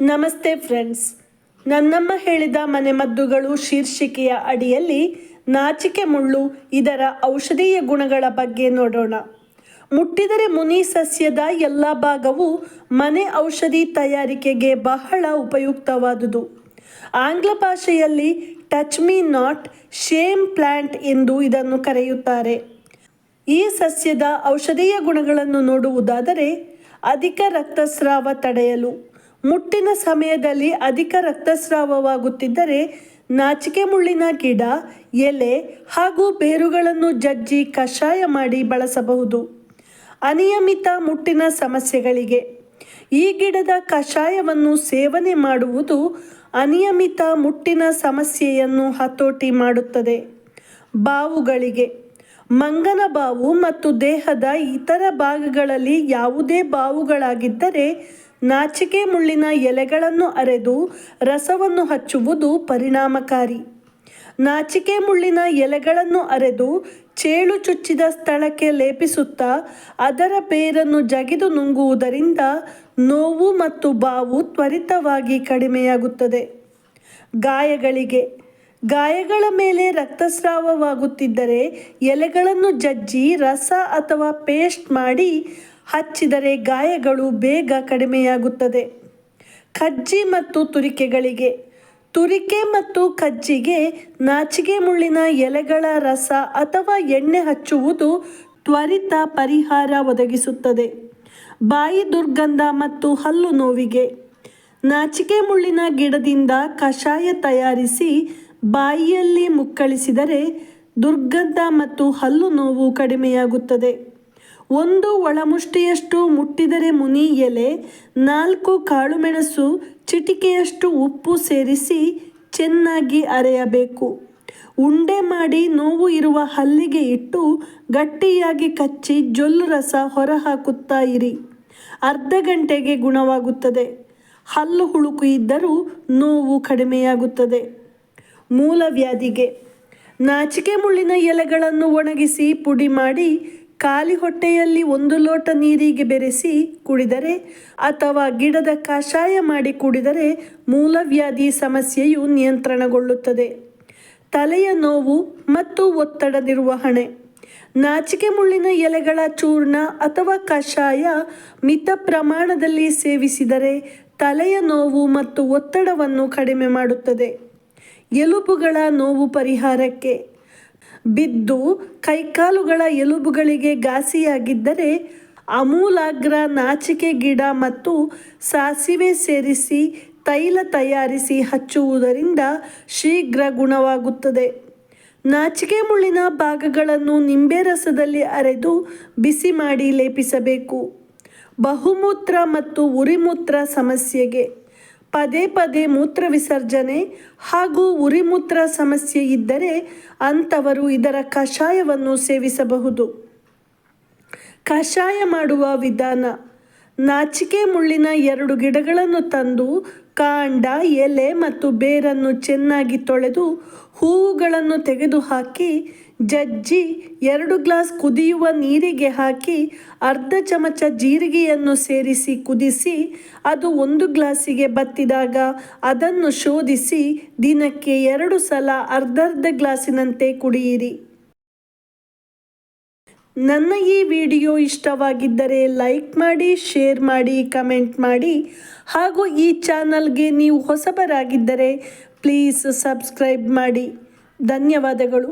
ನಮಸ್ತೆ ಫ್ರೆಂಡ್ಸ್. ನನ್ನಮ್ಮ ಹೇಳಿದ ಮನೆಮದ್ದುಗಳು ಶೀರ್ಷಿಕೆಯ ಅಡಿಯಲ್ಲಿ ನಾಚಿಕೆ ಮುಳ್ಳು ಇದರ ಔಷಧೀಯ ಗುಣಗಳ ಬಗ್ಗೆ ನೋಡೋಣ. ಮುಟ್ಟಿದರೆ ಮುನಿ ಸಸ್ಯದ ಎಲ್ಲ ಭಾಗವು ಮನೆ ಔಷಧಿ ತಯಾರಿಕೆಗೆ ಬಹಳ ಉಪಯುಕ್ತವಾದುದು. ಆಂಗ್ಲ ಭಾಷೆಯಲ್ಲಿ touch me not, shame plant ಎಂದು ಇದನ್ನು ಕರೆಯುತ್ತಾರೆ. ಈ ಸಸ್ಯದ ಔಷಧೀಯ ಗುಣಗಳನ್ನು ನೋಡುವುದಾದರೆ ಅಧಿಕ ರಕ್ತಸ್ರಾವ ತಡೆಯಲು ಮುಟ್ಟಿನ ಸಮಯದಲ್ಲಿ ಅಧಿಕ ರಕ್ತಸ್ರಾವವಾಗುತ್ತಿದ್ದರೆ ನಾಚಿಕೆ ಮುಳ್ಳಿನ ಗಿಡ, ಎಲೆ ಹಾಗೂ ಬೇರುಗಳನ್ನು ಜಜ್ಜಿ ಕಷಾಯ ಮಾಡಿ ಬಳಸಬಹುದು. ಅನಿಯಮಿತ ಮುಟ್ಟಿನ ಸಮಸ್ಯೆಗಳಿಗೆ ಈ ಗಿಡದ ಕಷಾಯವನ್ನು ಸೇವನೆ ಮಾಡುವುದು ಅನಿಯಮಿತ ಮುಟ್ಟಿನ ಸಮಸ್ಯೆಯನ್ನು ಹತೋಟಿ ಮಾಡುತ್ತದೆ. ಬಾವುಗಳಿಗೆ, ಮಂಗನ ಬಾವು ಮತ್ತು ದೇಹದ ಇತರ ಭಾಗಗಳಲ್ಲಿ ಯಾವುದೇ ಬಾವುಗಳಾಗಿದ್ದರೆ ನಾಚಿಕೆ ಮುಳ್ಳಿನ ಎಲೆಗಳನ್ನು ಅರೆದು ರಸವನ್ನು ಹಚ್ಚುವುದು ಪರಿಣಾಮಕಾರಿ. ನಾಚಿಕೆ ಮುಳ್ಳಿನ ಎಲೆಗಳನ್ನು ಅರೆದು ಚೇಳು ಚುಚ್ಚಿದ ಸ್ಥಳಕ್ಕೆ ಲೇಪಿಸುತ್ತಾ ಅದರ ಬೇರನ್ನು ಜಗಿದು ನುಂಗುವುದರಿಂದ ನೋವು ಮತ್ತು ಬಾವು ತ್ವರಿತವಾಗಿ ಕಡಿಮೆಯಾಗುತ್ತದೆ. ಗಾಯಗಳಿಗೆ ಗಾಯಗಳ ಮೇಲೆ ರಕ್ತಸ್ರಾವವಾಗುತ್ತಿದ್ದರೆ ಎಲೆಗಳನ್ನು ಜಜ್ಜಿ ರಸ ಅಥವಾ ಪೇಸ್ಟ್ ಮಾಡಿ ಹಚ್ಚಿದರೆ ಗಾಯಗಳು ಬೇಗ ಕಡಿಮೆಯಾಗುತ್ತದೆ. ಕಜ್ಜಿ ಮತ್ತು ತುರಿಕೆಗಳಿಗೆ. ತುರಿಕೆ ಮತ್ತು ಕಜ್ಜಿಗೆ ನಾಚಿಗೆ ಮುಳ್ಳಿನ ಎಲೆಗಳ ರಸ ಅಥವಾ ಎಣ್ಣೆ ಹಚ್ಚುವುದು ತ್ವರಿತ ಪರಿಹಾರ ಒದಗಿಸುತ್ತದೆ. ಬಾಯಿ ದುರ್ಗಂಧ ಮತ್ತು ಹಲ್ಲು ನೋವಿಗೆ. ನಾಚಿಕೆ ಮುಳ್ಳಿನ ಗಿಡದಿಂದ ಕಷಾಯ ತಯಾರಿಸಿ ಬಾಯಿಯಲ್ಲಿ ಮುಕ್ಕಳಿಸಿದರೆ ದುರ್ಗಂಧ ಮತ್ತು ಹಲ್ಲು ನೋವು ಕಡಿಮೆಯಾಗುತ್ತದೆ. ಒಂದು ಒಳಮುಷ್ಟಿಯಷ್ಟು ಮುಟ್ಟಿದರೆ ಮುನಿ ಎಲೆ, ನಾಲ್ಕು ಕಾಳುಮೆಣಸು, ಚಿಟಿಕೆಯಷ್ಟು ಉಪ್ಪು ಸೇರಿಸಿ ಚೆನ್ನಾಗಿ ಅರೆಯಬೇಕು. ಉಂಡೆ ಮಾಡಿ ನೋವು ಇರುವ ಹಲ್ಲಿಗೆ ಇಟ್ಟು ಗಟ್ಟಿಯಾಗಿ ಕಚ್ಚಿ ಜೊಲ್ಲು ರಸ ಹೊರಹಾಕುತ್ತಾ ಇರಿ. ಅರ್ಧ ಗಂಟೆಗೆ ಗುಣವಾಗುತ್ತದೆ. ಹಲ್ಲು ಹುಳುಕು ಇದ್ದರೂ ನೋವು ಕಡಿಮೆಯಾಗುತ್ತದೆ. ಮೂಲವ್ಯಾಧಿಗೆ. ನಾಚಿಕೆ ಮುಳ್ಳಿನ ಎಲೆಗಳನ್ನು ಒಣಗಿಸಿ ಪುಡಿ ಮಾಡಿ ಖಾಲಿ ಹೊಟ್ಟೆಯಲ್ಲಿ ಒಂದು ಲೋಟ ನೀರಿಗೆ ಬೆರೆಸಿ ಕುಡಿದರೆ ಅಥವಾ ಗಿಡದ ಕಷಾಯ ಮಾಡಿ ಕುಡಿದರೆ ಮೂಲವ್ಯಾಧಿ ಸಮಸ್ಯೆಯು ನಿಯಂತ್ರಣಗೊಳ್ಳುತ್ತದೆ. ತಲೆಯ ನೋವು ಮತ್ತು ಒತ್ತಡ ನಿರ್ವಹಣೆ ನಾಚಿಕೆ ಮುಳ್ಳಿನ ಎಲೆಗಳ ಚೂರ್ಣ ಅಥವಾ ಕಷಾಯ ಮಿತ ಪ್ರಮಾಣದಲ್ಲಿ ಸೇವಿಸಿದರೆ ತಲೆಯ ನೋವು ಮತ್ತು ಒತ್ತಡವನ್ನು ಕಡಿಮೆ ಮಾಡುತ್ತದೆ. ಎಲುಬುಗಳ ನೋವು ಪರಿಹಾರಕ್ಕೆ. ಬಿದ್ದು ಕೈಕಾಲುಗಳ ಎಲುಬುಗಳಿಗೆ ಘಾಸಿಯಾಗಿದ್ದರೆ ಅಮೂಲಾಗ್ರ ನಾಚಿಕೆ ಗಿಡ ಮತ್ತು ಸಾಸಿವೆ ಸೇರಿಸಿ ತೈಲ ತಯಾರಿಸಿ ಹಚ್ಚುವುದರಿಂದ ಶೀಘ್ರ ಗುಣವಾಗುತ್ತದೆ. ನಾಚಿಕೆ ಮುಳ್ಳಿನ ಭಾಗಗಳನ್ನು ನಿಂಬೆ ರಸದಲ್ಲಿ ಅರೆದು ಬಿಸಿ ಮಾಡಿ ಲೇಪಿಸಬೇಕು. ಬಹುಮೂತ್ರ ಮತ್ತು ಉರಿಮೂತ್ರ ಸಮಸ್ಯೆಗೆ. ಪದೇ ಪದೇ ಮೂತ್ರ ವಿಸರ್ಜನೆ ಹಾಗೂ ಉರಿಮೂತ್ರ ಸಮಸ್ಯೆ ಇದ್ದರೆ ಅಂಥವರು ಇದರ ಕಷಾಯವನ್ನು ಸೇವಿಸಬಹುದು. ಕಷಾಯ ಮಾಡುವ ವಿಧಾನ, ನಾಚಿಕೆ ಮುಳ್ಳಿನ ಎರಡು ಗಿಡಗಳನ್ನು ತಂದು ಕಾಂಡ, ಎಲೆ ಮತ್ತು ಬೇರನ್ನು ಚೆನ್ನಾಗಿ ತೊಳೆದು ಹೂವುಗಳನ್ನು ತೆಗೆದುಹಾಕಿ, ಜಜ್ಜಿ ಎರಡು ಗ್ಲಾಸ್ ಕುದಿಯುವ ನೀರಿಗೆ ಹಾಕಿ, ಅರ್ಧ ಚಮಚ ಜೀರಿಗೆಯನ್ನು ಸೇರಿಸಿ ಕುದಿಸಿ, ಅದು ಒಂದು ಗ್ಲಾಸಿಗೆ ಬತ್ತಿದಾಗ ಅದನ್ನು ಶೋಧಿಸಿ ದಿನಕ್ಕೆ ಎರಡು ಸಲ ಅರ್ಧರ್ಧ ಗ್ಲಾಸಿನಂತೆ ಕುಡಿಯಿರಿ. ನನ್ನ ಈ ವಿಡಿಯೋ ಇಷ್ಟವಾಗಿದ್ದರೆ ಲೈಕ್ ಮಾಡಿ, ಶೇರ್ ಮಾಡಿ, ಕಮೆಂಟ್ ಮಾಡಿ. ಹಾಗೂ ಈ ಚಾನಲ್ಗೆ ನೀವು ಹೊಸಬರಾಗಿದ್ದರೆ ಪ್ಲೀಸ್ ಸಬ್ಸ್ಕ್ರೈಬ್ ಮಾಡಿ. ಧನ್ಯವಾದಗಳು.